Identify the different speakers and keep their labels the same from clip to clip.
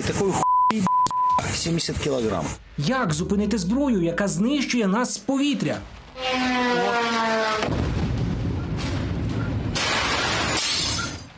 Speaker 1: И такой хуй 70 килограмм.
Speaker 2: Як зупинити зброю, яка знищує нас з повітря?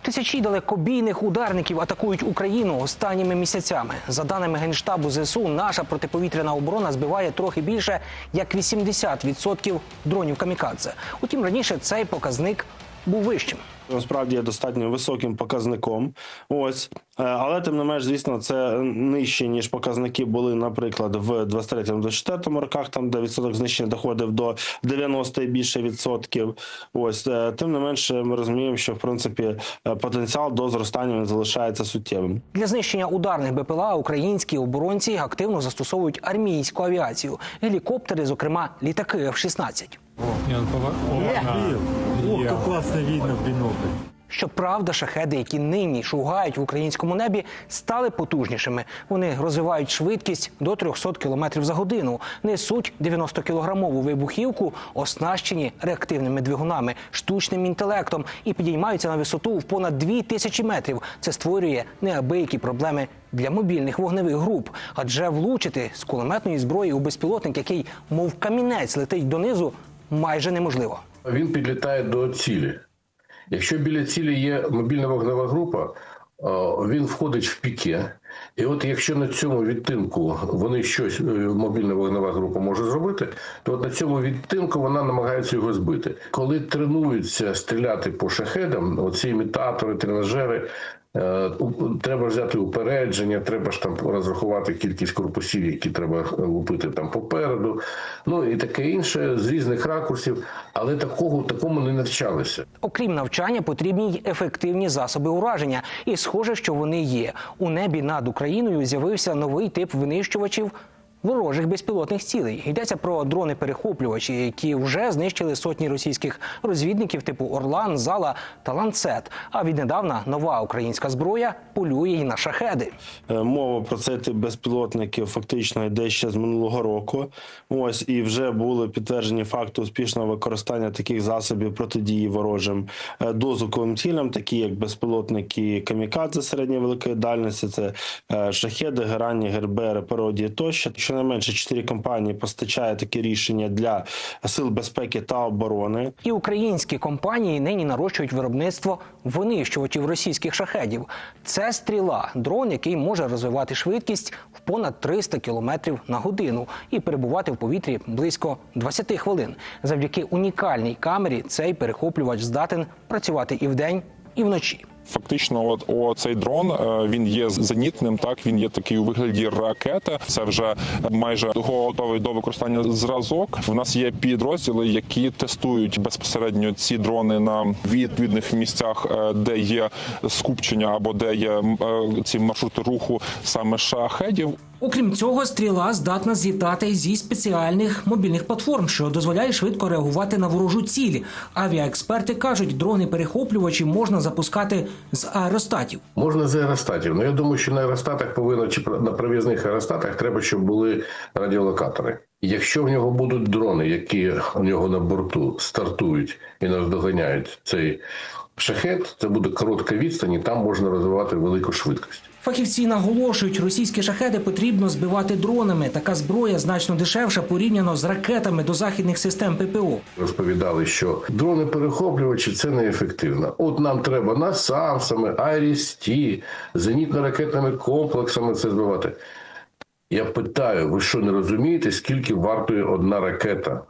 Speaker 2: Тисячі далекобійних ударників атакують Україну останніми місяцями. За даними генштабу ЗСУ, наша протиповітряна оборона збиває трохи більше як 80% дронів камікадзе. Утім, раніше цей показник був вищим.
Speaker 3: насправді є достатньо високим показником. Ось, Е, але тим не менш, звісно, це нижче ніж показники були, наприклад, в 23-24 роках, там де відсоток знищення доходив до 90 і більше відсотків. Ось е, тим не менше, ми розуміємо, що в принципі е, потенціал до зростання залишається суттєвим.
Speaker 2: Для знищення ударних БПЛА українські оборонці активно застосовують армійську авіацію, гелікоптери, зокрема літаки F-16.
Speaker 4: Он повор... О,
Speaker 5: Ох, как классно видно в бинокль.
Speaker 2: Щоправда, шахеди, які нині шугають в українському небі, стали потужнішими. Вони розвивають швидкість до 300 км за годину, несуть 90-кілограмову вибухівку, оснащені реактивними двигунами, штучним інтелектом і підіймаються на висоту в понад 2 тисячі метрів. Це створює неабиякі проблеми для мобільних вогневих груп, адже влучити з кулеметної зброї у безпілотник, який мов камінець летить донизу, майже неможливо.
Speaker 6: Він підлітає до цілі. Якщо біля цілі є мобільна вогнева група, е, він входить в піке. І от якщо на цьому відтинку вони щось е, мобільна вогнева група може зробити, то от на цьому відтинку вона намагається його збити. Коли тренуються стріляти по шахедам, оці імітатори, тренажери. Е, Треба взяти упередження, треба ж там розрахувати кількість корпусів, які треба лупити там попереду, ну і таке інше з різних ракурсів, але такого такому не навчалися.
Speaker 2: Окрім навчання, потрібні й ефективні засоби ураження. І схоже, що вони є. У небі над Україною з'явився новий тип винищувачів. Ворожих безпілотних цілей йдеться про дрони-перехоплювачі, які вже знищили сотні російських розвідників типу Орлан, Зала та Ланцет. А віднедавна нова українська зброя полює й на шахеди.
Speaker 3: Е, Мова про цей тип безпілотників фактично йде ще з минулого року. Ось і вже були підтверджені факти успішного використання таких засобів протидії ворожим е, дозвуковим цілям, такі як безпілотники камікадзе середньої великої дальності, це е, шахеди, герані, гербери, пародії тощо. Щонайменше чотири компанії постачає такі рішення для сил безпеки та оборони.
Speaker 2: І українські компанії нині нарощують виробництво винищувачів російських шахедів. Це стріла, дрон, який може розвивати швидкість в понад 300 км на годину і перебувати в повітрі близько 20 хвилин. Завдяки унікальній камері цей перехоплювач здатен працювати і вдень, і вночі.
Speaker 7: Фактично, от о, цей дрон е, він є зенітним. Так він є такий у вигляді ракети. Це вже майже готовий до використання зразок. У нас є підрозділи, які тестують безпосередньо ці дрони на відповідних місцях, е, де є скупчення або де є е, ці маршрути руху саме шахедів.
Speaker 2: Окрім цього, стріла здатна злітати зі спеціальних мобільних платформ, що дозволяє швидко реагувати на ворожу ціль. Авіаексперти кажуть, дрони-перехоплювачі можна запускати з аеростатів.
Speaker 6: Можна з аеростатів. Ну я думаю, що на аеростатах повинно чи на прив'язних аеростатах треба, щоб були радіолокатори. Якщо в нього будуть дрони, які у нього на борту стартують і наздоганяють цей шахет, це буде коротка відстань, і там можна розвивати велику швидкість.
Speaker 2: Фахівці наголошують, російські шахеди потрібно збивати дронами. Така зброя значно дешевша порівняно з ракетами до західних систем ППО.
Speaker 6: Розповідали, що дрони перехоплювачі це неефективно. От нам треба насамсами, Айріс-Ті, зенітно-ракетними комплексами це збивати. Я питаю, ви що не розумієте, скільки вартує одна ракета?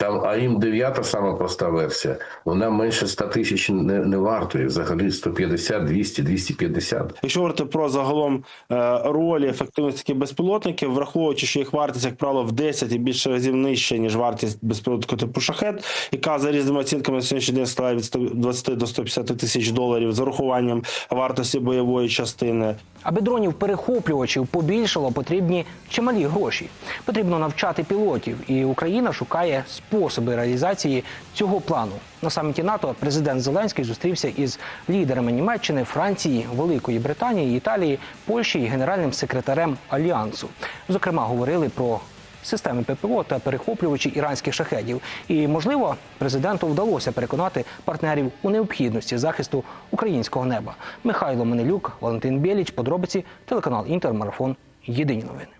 Speaker 6: Там АІМ 9 сама проста версія. Вона менше 100 тисяч не, не вартує взагалі 150, 200, 250.
Speaker 3: Якщо говорити про загалом е, ролі ефективності таких безпілотників, враховуючи, що їх вартість, як правило, в 10 і більше разів нижча, ніж вартість безпілотника типу шахет, яка за різними оцінками на сьогоднішній день складає від 120 до 150 тисяч доларів з урахуванням вартості бойової частини.
Speaker 2: Аби дронів перехоплювачів побільшало, потрібні чималі гроші. Потрібно навчати пілотів, і Україна шукає способи реалізації цього плану. На саміті НАТО президент Зеленський зустрівся із лідерами Німеччини, Франції, Великої Британії, Італії, Польщі і генеральним секретарем альянсу. Зокрема, говорили про системи ППО та перехоплювачі іранських шахедів. І можливо, президенту вдалося переконати партнерів у необхідності захисту українського неба. Михайло Менелюк, Валентин Біліч, подробиці, телеканал Інтермарафон. Єдині новини.